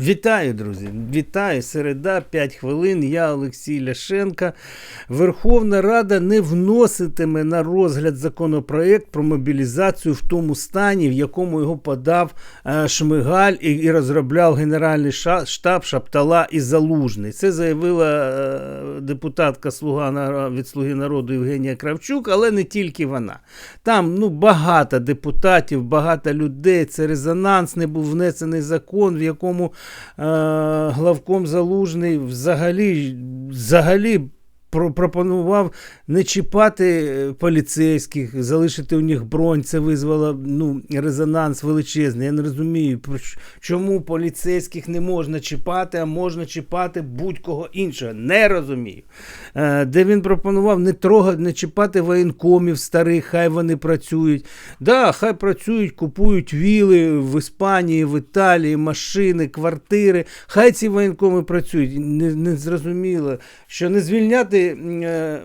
Вітаю, друзі! Вітаю! Середа, 5 хвилин. Я Олексій Ляшенка. Верховна Рада не вноситиме на розгляд законопроект про мобілізацію в тому стані, в якому його подав е, Шмигаль і, розробляв Генеральний штаб Шаптала і Залужний. Це заявила е, депутатка Слуга від Слуги народу Євгенія Кравчук, але не тільки вона. Там ну, багато депутатів, багато людей. Це резонансний був внесений закон, в якому главком Залужний взагалі, взагалі пропонував не чіпати е, поліцейських, залишити у них бронь. Це визвало ну, резонанс величезний. Я не розумію, чому поліцейських не можна чіпати, а можна чіпати будь-кого іншого. Не розумію. Е, де він пропонував не трогати, не чіпати воєнкомів старих, хай вони працюють. Да, хай працюють, купують віли в Іспанії, в Італії, машини, квартири. Хай ці воєнкоми працюють. Не, не зрозуміло, що не звільняти. М, Е,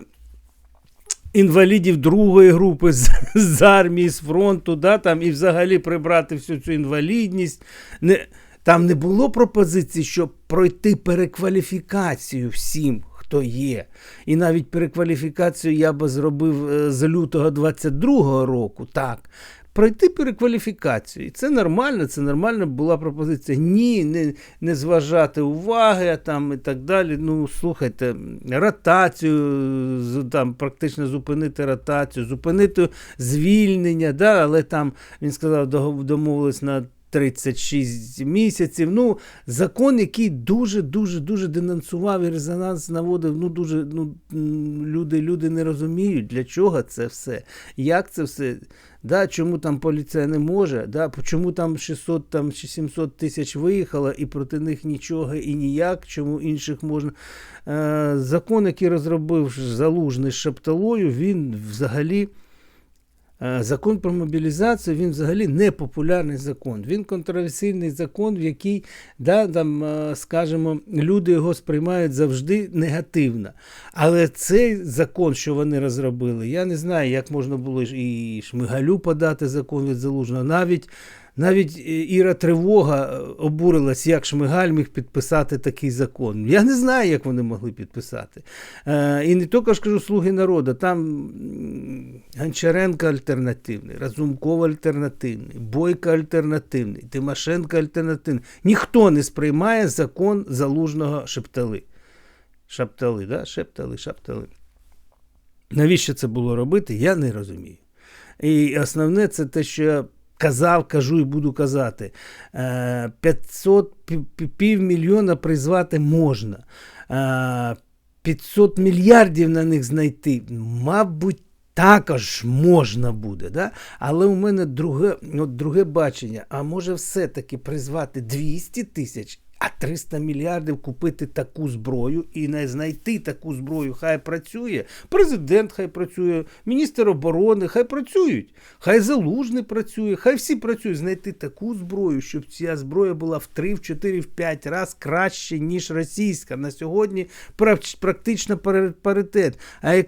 Інвалідів другої групи з, з армії, з фронту, да, там, і взагалі прибрати всю цю інвалідність. Не, там не було пропозиції, щоб пройти перекваліфікацію всім, хто є. І навіть перекваліфікацію я би зробив е, з лютого 22-го року. Так. Пройти перекваліфікацію. І це нормально, це нормальна була пропозиція. Ні, не, не зважати уваги там, і так далі. Ну, слухайте, ротацію, там, практично зупинити ротацію, зупинити звільнення, да, але там він сказав, домовились на 36 місяців. Ну, закон, який дуже, дуже, денонсував і резонанс наводив. Ну, дуже ну, люди, люди не розуміють, для чого це все, як це все. Да, чому там поліція не може, да, чому там 600 там, чи 700 тисяч виїхало і проти них нічого і ніяк, чому інших можна. Е, закон, який розробив залужний з Шепталою, він взагалі. Е, Закон про мобілізацію він взагалі не популярний закон. Він контроверсійний закон, в який, да, там, е, скажімо, люди його сприймають завжди негативно. Але цей закон, що вони розробили, я не знаю, як можна було і Шмигалю подати закон від залужного. Навіть навіть е, Іра Тривога е, обурилась, як Шмигаль міг підписати такий закон. Я не знаю, як вони могли підписати. Е, і не тільки ж кажу слуги народу, там Гончаренко альтернативний, Разумков альтернативний, Бойко альтернативний, Тимошенко альтернативний. Ніхто не сприймає закон залужного шептали. Шаптали, да? Шептали, шаптали. Навіщо це було робити, я не розумію. І основне це те, що я казав, кажу і буду казати. Е, 500 пів- пів- півмільйона призвати можна. Е, 500 мільярдів на них знайти, мабуть, також можна буде. Да? Але у мене друге, от друге бачення. А може все-таки призвати 200 тисяч, а 300 мільярдів купити таку зброю і не знайти таку зброю, хай працює. Президент хай працює, міністр оборони, хай працюють, хай залужний працює, хай всі працюють. Знайти таку зброю, щоб ця зброя була в 3, в 4, в 5 разів краще, ніж російська. На сьогодні прак- практично паритет. А як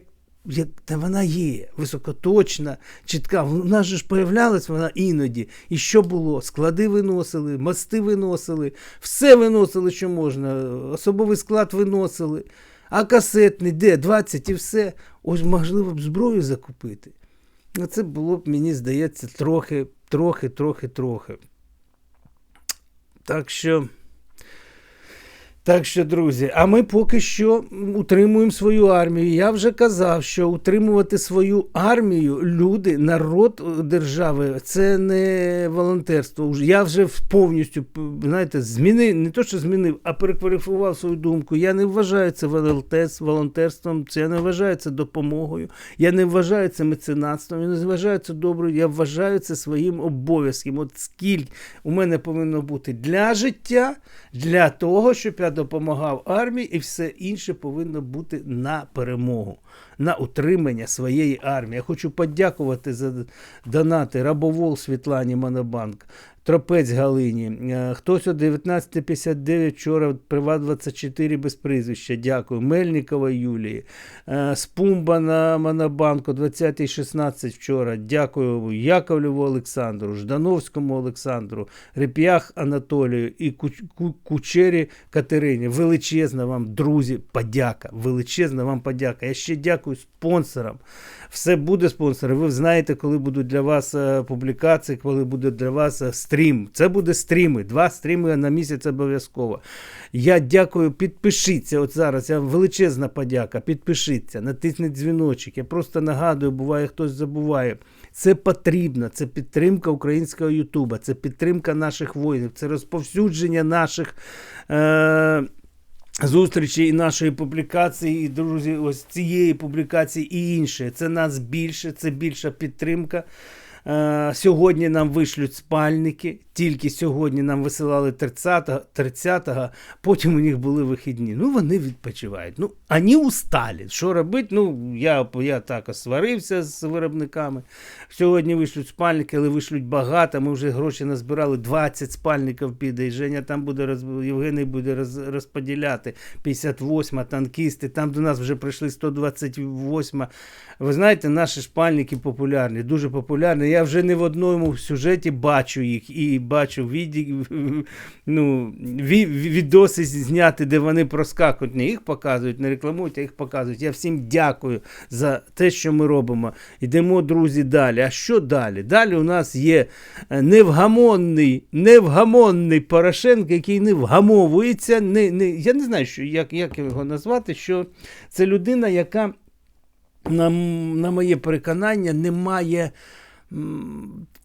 та вона є, високоточна, чітка. Же ж появлялась вона іноді. І що було? Склади виносили, мости виносили, все виносили, що можна, особовий склад виносили. А касетний, де 20 і все. Ось можливо б зброю закупити. А це було б, мені здається, трохи, трохи, трохи, трохи. Так що. Так що, друзі, а ми поки що утримуємо свою армію. Я вже казав, що утримувати свою армію, люди, народ е, держави це не волонтерство. Я вже повністю знаєте, змінив, не то, що змінив, а перекваліфував свою думку. Я не вважаю це волонтерством, це я не вважаю це допомогою, я не вважаю це меценатством, я не вважаю це доброю, я вважаю це своїм обов'язком. От скільки у мене повинно бути для життя, для того, щоб я допомагав армії, і все інше повинно бути на перемогу, на утримання своєї армії. Я хочу подякувати за донати Рабовол Світлані Монобанк. Тропець Галині. Е, Хтось о 19.59 вчора Приват 24 без прізвища. Дякую. Мельникова Юлії. Е, Спумба на Монобанку 20.16 вчора. Дякую Яковлеву Олександру, Ждановському Олександру, Реп'ях Анатолію і Кучері Катерині. Величезна вам, друзі, подяка. Величезна вам подяка. Я ще дякую спонсорам. Все буде спонсори. Ви знаєте, коли будуть для вас е, публікації, коли буде для вас е, стрім. Це буде стріми. Два стріми на місяць обов'язково. Я дякую, підпишіться. От зараз я величезна подяка. Підпишіться, натисніть дзвіночок. Я просто нагадую, буває, хтось забуває. Це потрібно, це підтримка українського Ютуба, це підтримка наших воїнів, це розповсюдження наших. Е- Зустрічі і нашої публікації, і друзі, ось цієї публікації і інші. Це нас більше, це більша підтримка. Е, сьогодні нам вишлють спальники. Тільки сьогодні нам висилали 30-го, 30-го, потім у них були вихідні. Ну, вони відпочивають. Ну, вони усталі. Що робити? Ну, я, я також сварився з виробниками. Сьогодні вишлють спальники, але вишлють багато. Ми вже гроші назбирали. 20 спальників піде. І Женя там буде роз... Євгеній буде роз... розподіляти. 58 танкісти. Там до нас вже прийшли 128. Ви знаєте, наші спальники популярні, дуже популярні. Я вже не в одному сюжеті бачу їх і бачу віді... ну, відоси зняти, де вони проскакують. Не їх показують, не рекламують, а їх показують. Я всім дякую за те, що ми робимо. Йдемо, друзі, далі. А що далі? Далі у нас є е, невгамонний, невгамонний Порошенко, який не вгамовується. Не, не, я не знаю, що, як, як його назвати, що це людина, яка на, на моє переконання, не має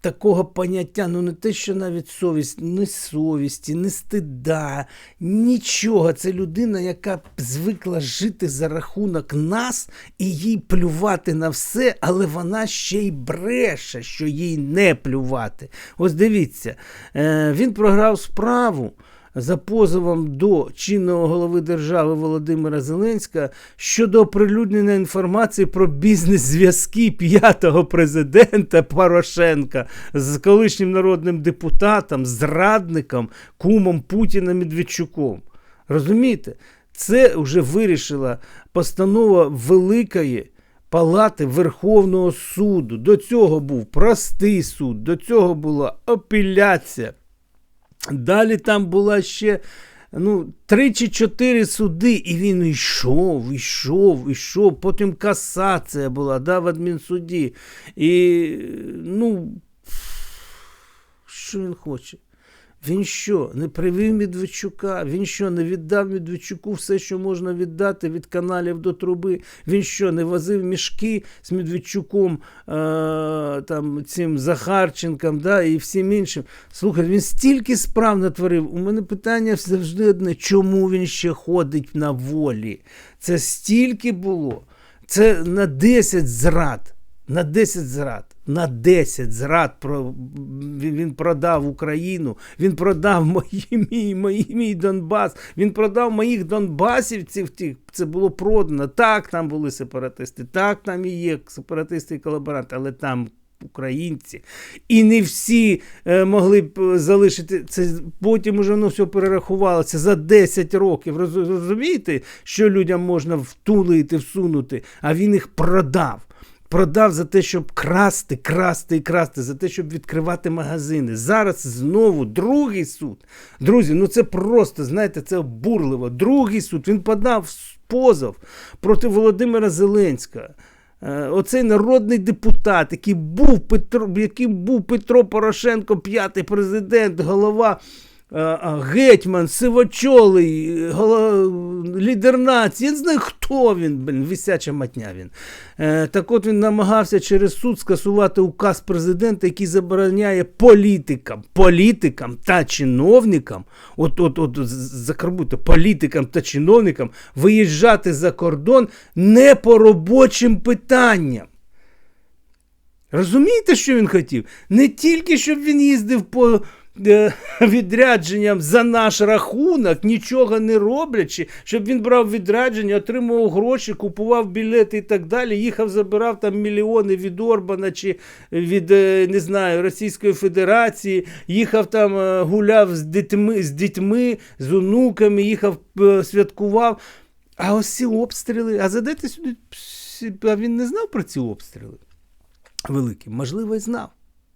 такого поняття, ну не те, що навіть совість, не совісті, не стида, нічого. Це людина, яка звикла жити за рахунок нас і їй плювати на все, але вона ще й бреше, що їй не плювати. Ось дивіться, е, він програв справу за позовом до чинного голови держави Володимира Зеленського щодо оприлюднення інформації про бізнес-зв'язки п'ятого президента Порошенка з колишнім народним депутатом, зрадником, кумом Путіна Медведчуком. Розумієте? Це вже вирішила постанова великої. Палати Верховного суду. До цього був простий суд, до цього була апеляція. Далі там була ще ну, три чи чотири суди, і він йшов, йшов, йшов. Потім касація була да, в адмінсуді. І ну, що він хоче? Він що, не привів Медведчука? Він що, не віддав Медведчуку все, що можна віддати від каналів до труби? Він що, не возив мішки з Медведчуком, е- там, цим Захарченком да, і всім іншим? Слухай, він стільки справ натворив. У мене питання завжди одне: чому він ще ходить на волі? Це стільки було. Це на 10 зрад. На 10 зрад. На 10 зрад про, він, продав Україну, він продав мої, мій, мій, Донбас, він продав моїх донбасівців. Тих, це було продано. Так, там були сепаратисти, так, там і є сепаратисти і колаборанти, але там українці. І не всі е, могли б е, залишити це. Потім уже воно все перерахувалося за 10 років. Роз- Розумієте, що людям можна втулити, всунути, а він їх продав. Продав за те, щоб красти, красти і красти, за те, щоб відкривати магазини. Зараз знову другий суд. Друзі, ну це просто, знаєте, це обурливо. Другий суд. Він подав позов проти Володимира Зеленського. Е, Оцей народний депутат, який був Петро, яким був Петро Порошенко, п'ятий президент, голова. Е, Гетьман, Сивочолий, лідер нації, я не знаю, хто він, блін, висяча матня він. Е, так от він намагався через суд скасувати указ президента, який забороняє політикам, політикам та чиновникам, от, от, от закарбуйте, політикам та чиновникам виїжджати за кордон не по робочим питанням. Розумієте, що він хотів? Не тільки щоб він їздив по відрядженням за наш рахунок, нічого не роблячи, щоб він брав відрядження, отримував гроші, купував білети і так далі. Їхав, забирав там мільйони від Орбана чи від е, не знаю Російської Федерації, їхав там, е, гуляв з дітьми, з дітьми, з онуками, їхав, е, святкував. А ось ці обстріли, а задайте сюди, а він не знав про ці обстріли великі? Можливо, і знав.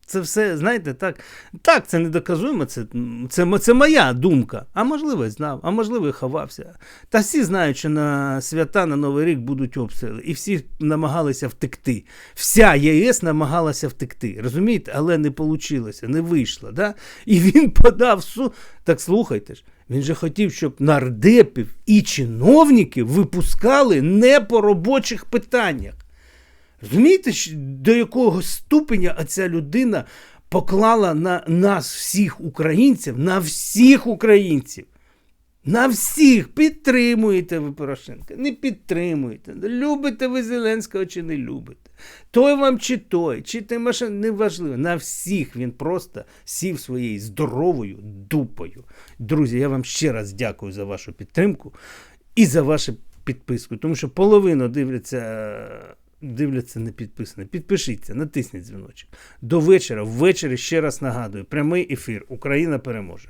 Це все, знаєте, так, так, це не доказуємо, це, це, це моя думка. А можливо, знав, а можливо, і ховався. Та всі знають, що на свята на Новий рік будуть обстріли, і всі намагалися втекти. Вся ЄС намагалася втекти. Розумієте? Але не вийшло, не вийшло. Да? І він подав суд. Так слухайте ж, він же хотів, щоб нардепів і чиновників випускали не по робочих питаннях. Розумієте, до якого ступеня ця людина поклала на нас, всіх українців, на всіх українців. На всіх підтримуєте ви Порошенка, не підтримуєте. Любите ви Зеленського чи не любите. Той вам чи той, чи Тимошенко, неважливо. На всіх він просто сів своєю здоровою дупою. Друзі, я вам ще раз дякую за вашу підтримку і за вашу підписку, тому що половина дивляться. Дивляться не підписані. Підпишіться, натисніть дзвіночок. До вечора. Ввечері ще раз нагадую: прямий ефір. Україна переможе.